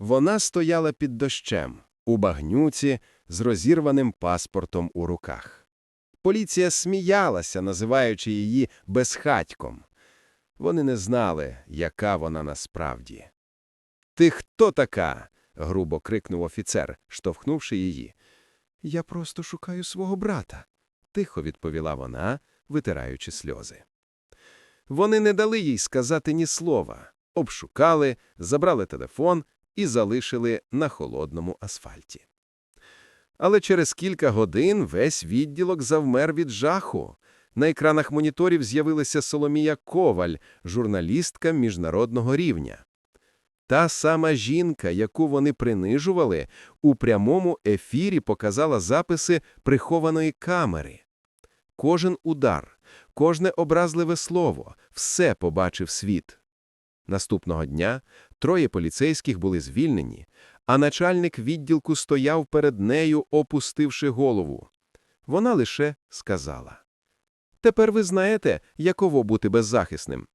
Вона стояла під дощем, у багнюці, з розірваним паспортом у руках. Поліція сміялася, називаючи її безхатьком. Вони не знали, яка вона насправді. «Ти хто така?» – грубо крикнув офіцер, штовхнувши її. «Я просто шукаю свого брата», – тихо відповіла вона, витираючи сльози. Вони не дали їй сказати ні слова, обшукали, забрали телефон і залишили на холодному асфальті. Але через кілька годин весь відділок завмер від жаху. На екранах моніторів з'явилася Соломія Коваль, журналістка міжнародного рівня. Та сама жінка, яку вони принижували, у прямому ефірі показала записи прихованої камери. Кожен удар, кожне образливе слово – все побачив світ. Наступного дня троє поліцейських були звільнені, а начальник відділку стояв перед нею, опустивши голову. Вона лише сказала. «Тепер ви знаєте, яково бути беззахисним.